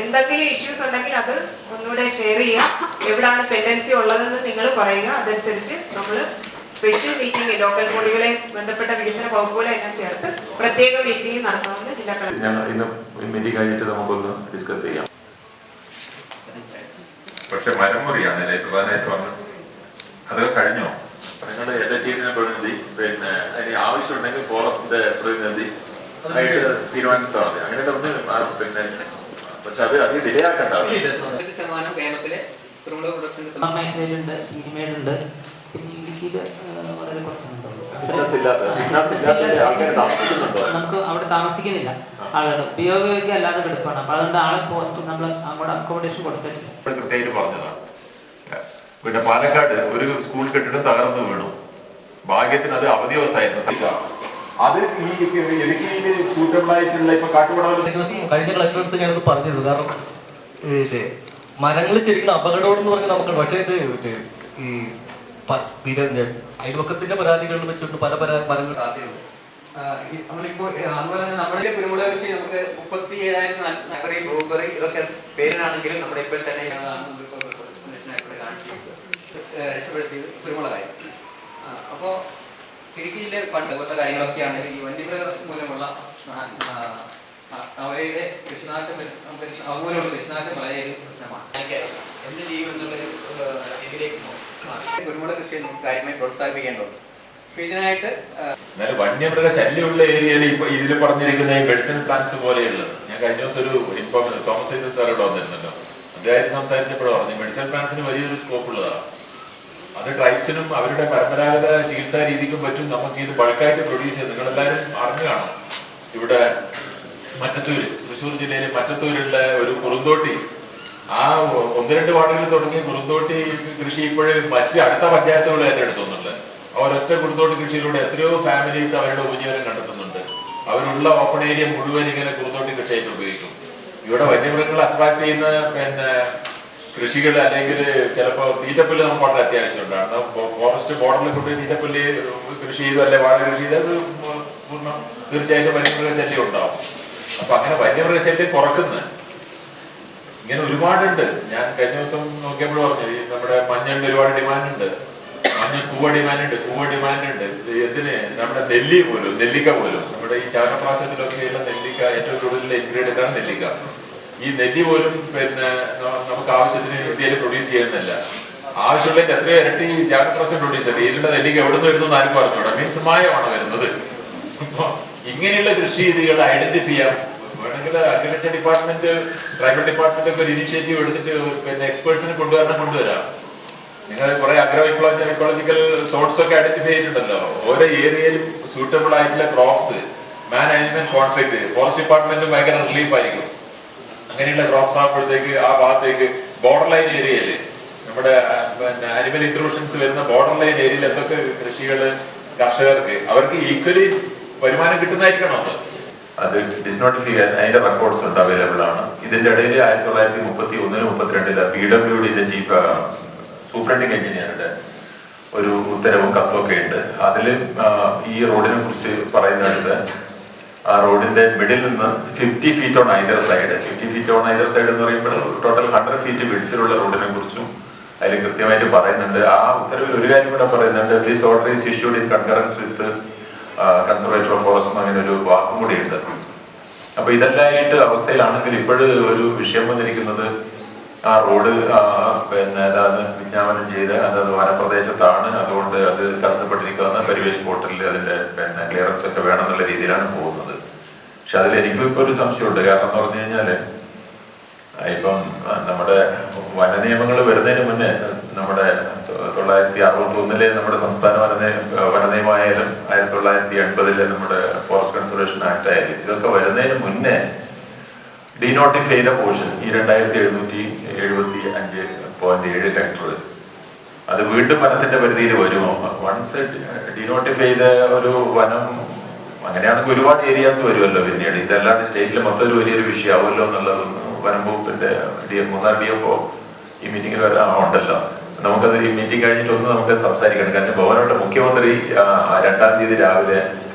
എന്തെങ്കിലും ഇഷ്യൂസ് ഉണ്ടെങ്കിൽ അത് ഒന്നുകൂടെ ഷെയർ ചെയ്യുക. എവിടാണ് ടെൻഡൻസി ഉള്ളതെന്ന് നിങ്ങൾ പറയുക. അതനുസരിച്ച് നമ്മൾ സ്പെഷ്യൽ മീറ്റിംഗ് ലോക്കൽ ബോഡികളെ ബന്ധപ്പെട്ട വികസന വകുപ്പുകളെ എല്ലാം ചേർത്ത് പ്രത്യേക മീറ്റിംഗ് നടത്തണമെന്ന് ജില്ലാ കളക്ടർ. നമുക്കൊന്ന് ഡിസ്കസ് ചെയ്യാം. പക്ഷെ മരമുറിയാണ് പ്രധാനമായിട്ട് വന്നത്. അത് കഴിഞ്ഞോ? നിങ്ങളുടെ എൽ എസ് പ്രതിനിധി പിന്നെ അതിന് ആവശ്യമുണ്ടെങ്കിൽ ഫോറസ്റ്റിന്റെ പ്രതിനിധി ആയിട്ട് തീരുമാനിച്ചാൽ മതി അങ്ങനെ ഒന്ന് ആ പിന്നെ പക്ഷെ അത് അത് ഡിലേ ആക്കണ്ട തൊണ്ണൂറ് ശതമാനം കേരളത്തിലെ തുറമുഖ പ്രൊഡക്ഷൻസ് മേഖലയിലുണ്ട് സിനിമയിലുണ്ട്. പിന്നെ ഇടുക്കിയിൽ വളരെ കുറച്ചുണ്ടല്ലോ നമുക്ക് അവിടെ താമസിക്കുന്നില്ല. ആളുകൾ ഉപയോഗിക്കുക അല്ലാതെ കിടപ്പാണ് അപ്പൊ അതുകൊണ്ട് ആളെ പോസ്റ്റ് നമ്മൾ അങ്ങോട്ട് അക്കോമഡേഷൻ കൊടുത്തിട്ടില്ല. ഇവിടെ കൃത്യമായിട്ട് പറഞ്ഞതാണ് പിന്നെ പാലക്കാട് ഒരു സ്കൂൾ കെട്ടിടം തകർന്നു വീണു. ഭാഗ്യത്തിന് അത് അവധി ദിവസമായിരുന്നു. അത് ഈ ഇടുക്കിയിൽ കൂട്ടുണ്ടായിട്ടുള്ള ഇപ്പൊ കാട്ടുപടവൽ കഴിഞ്ഞ കളക്ടർ അടുത്ത് ഞാനത് പറഞ്ഞിരുന്നു. കാരണം ഇത് മരങ്ങൾ ചെരിക്കുന്ന അപകടം എന്ന് പറഞ്ഞാൽ നമുക്ക് പക്ഷേ ഇത് ഈ അയൽവക്കത്തിന്റെ പരാതികൾ വെച്ചുകൊണ്ട് പല പല മരങ്ങൾ നമ്മളിപ്പോ അതുപോലെ തന്നെ നമ്മുടെ കുരുമുളക് കൃഷി നമുക്ക് മുപ്പത്തി ഏഴായിരം നഗറി ബ്ലൂബെറി ഇതൊക്കെ പേരിനാണെങ്കിലും നമ്മുടെ ഇപ്പോൾ തന്നെ രക്ഷപ്പെടുത്തിയത് കുരുമുളകായി. ആ, അപ്പോ ഇടുക്കി ജില്ലയിൽ പണ്ട് പോലുള്ള കാര്യങ്ങളൊക്കെയാണ് ഈ വന്യമൃഗ മൂലമുള്ള അവയുടെ കൃഷിനാശം അതുമൂലമുള്ള കൃഷിനാശം വളരെ പ്രശ്നമാണ്. എന്ത്. കുരുമുളക് കൃഷിയെ നമുക്ക് കാര്യമായി പ്രോത്സാഹിപ്പിക്കേണ്ടതുണ്ട്. ഇതിനായിട്ട് വന്യമൃഗ ശല്യമുള്ള ഏരിയയിൽ ഇപ്പൊ ഇതിൽ പറഞ്ഞിരിക്കുന്ന ഈ മെഡിസിൻ പ്ലാന്റ്സ് പോലെയുള്ളത് ഞാൻ കഴിഞ്ഞ ദിവസം ഒരു ഇൻഫോർമേഷൻ തോമസ് ഐസൻ സാർ ഇവിടെ വന്നിരുന്നല്ലോ. അദ്ദേഹം സംസാരിച്ചപ്പോഴും പറഞ്ഞു മെഡിസിൻ പ്ലാന്റ്സിന് വലിയൊരു സ്കോപ്പ് ഉള്ളതാണ് അത് ട്രൈബ്സിനും അവരുടെ പരമ്പരാഗത ചികിത്സാ രീതിക്കും പറ്റും. നമുക്ക് ഇത് ബൾക്കായിട്ട് പ്രൊഡ്യൂസ് ചെയ്ത് നിങ്ങളെല്ലാവരും അറിഞ്ഞു കാണാം. ഇവിടെ മറ്റത്തൂര് തൃശ്ശൂർ ജില്ലയിലെ മറ്റത്തൂരുള്ള ഒരു കുറുന്തോട്ടി. ആ ഒന്ന് രണ്ട് വാർഡുകളിൽ തുടങ്ങിയ കുറുന്തോട്ടി കൃഷി ഇപ്പോഴും മറ്റ് അടുത്ത പഞ്ചായത്തുകൾ ഏറ്റെടുത്തുന്നുണ്ട്. അവരൊറ്റ കുറുന്തോട്ടി കൃഷിയിലൂടെ എത്രയോ ഫാമിലീസ് അവരുടെ ഉപജീവനം കണ്ടെത്തുന്നുണ്ട്. അവരുള്ള ഓപ്പൺ ഏരിയ മുഴുവൻ ഇങ്ങനെ കുറുന്തോട്ടി കൃഷിയായിട്ട് ഉപയോഗിക്കും. ഇവിടെ വന്യമൃഗങ്ങൾ അട്രാക്ട് ചെയ്യുന്ന പിന്നെ കൃഷികൾ അല്ലെങ്കിൽ ചിലപ്പോൾ തീറ്റപ്പുല്ല് നമുക്ക് വളരെ അത്യാവശ്യമുണ്ട്. കാരണം ഫോറസ്റ്റ് ബോർഡറിൽ കൊണ്ട് തീറ്റപ്പുല്ല് കൃഷി ചെയ്തു അല്ലെ വാഴ കൃഷി ചെയ്ത് പൂർണം തീർച്ചയായിട്ടും വന്യമൃഗ ശല്യം ഉണ്ടാവും. അപ്പൊ അങ്ങനെ വന്യമൃഗ ശല്യം കുറക്കുന്നത് ഇങ്ങനെ ഒരുപാടുണ്ട്. ഞാൻ കഴിഞ്ഞ ദിവസം നോക്കിയപ്പോൾ പറഞ്ഞു നമ്മുടെ മഞ്ഞളിന് ഒരുപാട് ഡിമാൻഡ് ഉണ്ട് മഞ്ഞൾ കൂവ ഡിമാൻഡ് ഉണ്ട് കൂവ ഡിമാൻഡ് ഉണ്ട് എന്തിന്? നമ്മുടെ നെല്ലി പോലും നെല്ലിക്ക പോലും. നമ്മുടെ ഈ ചാനപ്രാശത്തിലൊക്കെയുള്ള നെല്ലിക്ക ഏറ്റവും കൂടുതൽ ഇൻഗ്രീഡിയന്റ് ആണ് നെല്ലിക്ക. ഈ നെല്ലി പോലും പിന്നെ നമുക്ക് ആവശ്യത്തിന് ഇന്ത്യയിൽ പ്രൊഡ്യൂസ് ചെയ്യുന്നില്ല. ആവശ്യമുള്ളതിന്റെ എത്രയോ ഇരട്ടി ജാഗ്രപ്രാശം പ്രൊഡ്യൂസ് ചെയ്ത് ഇതിന്റെ നെല്ലിക്ക് എവിടെ നിന്ന് വരുന്നു ആരും പറഞ്ഞൂടാ മീൻസ് മായമാണ് വരുന്നത്. ഇങ്ങനെയുള്ള കൃഷി രീതികൾ ഐഡന്റിഫൈ ചെയ്യാം വേണമെങ്കിൽ അഗ്രികൾച്ചർ ഡിപ്പാർട്ട്മെന്റ് ട്രൈബൽ ഡിപ്പാർട്ട്മെന്റ് ഒക്കെ ഒരു ഇനിഷ്യേറ്റീവ് എടുത്തിട്ട് പിന്നെ എക്സ്പേർട്സിനെ കൊണ്ടുവരണം കൊണ്ടുവരാം. നിങ്ങൾ കുറെ അഗ്രോ ഇക്കോളജിക്കൽ സോർട്സ് ഒക്കെ ഐഡന്റിഫൈ ചെയ്തിട്ടുണ്ടല്ലോ. ഓരോ ഏരിയയിലും സൂട്ടബിൾ ആയിട്ടുള്ള ക്രോപ്സ് മാനേജ്മെന്റ് കോൺഫ്ലിക്ട് ഫോറസ്റ്റ് ഡിപ്പാർട്ട്മെന്റും ഭയങ്കര റിലീഫ് ആയിരിക്കും. അങ്ങനെയുള്ള ക്രോപ്സ് ആകുമ്പോഴത്തേക്ക് ആ ഭാഗത്തേക്ക് ബോർഡർ ലൈൻ ഏരിയയിൽ നമ്മുടെ അനിമൽ ഇൻട്രൂഷൻസ് വരുന്ന ബോർഡർ ലൈൻ ഏരിയയിൽ എന്തൊക്കെ കൃഷികൾ കർഷകർക്ക് അവർക്ക് ഈക്വലി വരുമാനം കിട്ടുന്നതായിരിക്കണം അത്? അത് ഡിസ്നോട്ടിഫൈ അതിന്റെ റെക്കോർഡ്സ് ഉണ്ട് അവൈലബിൾ ആണ്. ഇതിന്റെ ഇടയിൽ ആയിരത്തി തൊള്ളായിരത്തി മുപ്പത്തി ഒന്നിന് മുപ്പത്തിരണ്ടിൽ പി ഡബ്ല്യു ഡിന്റെ ചീഫ് സൂപ്രണ്ടിങ് എഞ്ചിനീയറുടെ ഒരു ഉത്തരവും കത്തൊക്കെ ഉണ്ട്. അതിൽ ഈ റോഡിനെ കുറിച്ച് പറയുന്നിടത്ത് ആ റോഡിന്റെ മിഡിൽ നിന്ന് fifty feet on either side fifty feet on either side എന്ന് പറയുമ്പോൾ ടോട്ടൽ ഹൺഡ്രഡ് ഫീറ്റ് വിടുത്തിലുള്ള റോഡിനെ കുറിച്ചും അതിൽ കൃത്യമായിട്ട് പറയുന്നുണ്ട്. ആ ഉത്തരവിൽ ഒരു കാര്യം കൂടെ പറയുന്നുണ്ട്. This order is issued in concurrence with conservator of forest അങ്ങനെ ഒരു വാക്കും കൂടി ഉണ്ട് അപ്പൊ ഇതെല്ലാമായിട്ട് അവസ്ഥയിലാണെങ്കിൽ ഇപ്പോഴും ഒരു വിഷയം വന്നിരിക്കുന്നത് ആ റോഡ് പിന്നെ അതാണ് വിജ്ഞാപനം ചെയ്ത് അതത് വനപ്രദേശത്താണ്. അതുകൊണ്ട് അത് തടസ്സപ്പെട്ടിരിക്കുന്ന പരിവേഷ് പോർട്ടലിൽ അതിന്റെ പിന്നെ ക്ലിയറൻസ് ഒക്കെ വേണമെന്നുള്ള രീതിയിലാണ് പോകുന്നത്. പക്ഷെ അതിൽ എനിക്കും ഇപ്പൊ ഒരു സംശയമുണ്ട്. കാരണം എന്ന് പറഞ്ഞു കഴിഞ്ഞാൽ ആ, ഇപ്പം നമ്മുടെ വന നിയമങ്ങൾ വരുന്നതിന് മുന്നേ നമ്മുടെ തൊള്ളായിരത്തി അറുപത്തി ഒന്നിലെ നമ്മുടെ സംസ്ഥാന വന വന നിയമമായാലും ആയിരത്തി തൊള്ളായിരത്തി എൺപതിലെ നമ്മുടെ ഫോറസ്റ്റ് കൺസർവേഷൻ ആക്ട് ആയാലും ഇതൊക്കെ വരുന്നതിന് മുന്നേ ഡീനോട്ടിഫൈ ചെയ്ത പോർഷൻ ഈ രണ്ടായിരത്തി എഴുന്നൂറ്റി എഴുപത്തി അഞ്ച് പോയിന്റ് ഏഴ് ഹെക്ടർ അത് വീണ്ടും വനത്തിന്റെ പരിധിയിൽ വരുമോ വൺസ് ഡീനോട്ടിഫൈ ചെയ്ത ഒരു വനം അങ്ങനെയാണെങ്കിൽ ഒരുപാട് ഏരിയാസ് വരുമല്ലോ പിന്നീട്. ഇതല്ലാണ്ട് സ്റ്റേറ്റിൽ മൊത്തം ഒരു വലിയൊരു വിഷയമാവുമല്ലോ എന്നുള്ളത് വനം വകുപ്പിന്റെ D F Munnar D F ഈ മീറ്റിംഗിൽ വരാൻ ഉണ്ടല്ലോ. നമുക്കത് ഈ മീറ്റിംഗ് കഴിഞ്ഞിട്ടൊന്ന് നമുക്ക് സംസാരിക്കണം. കാരണം ഭവനോട്ട് മുഖ്യമന്ത്രി രണ്ടാം തീയതി രാവിലെ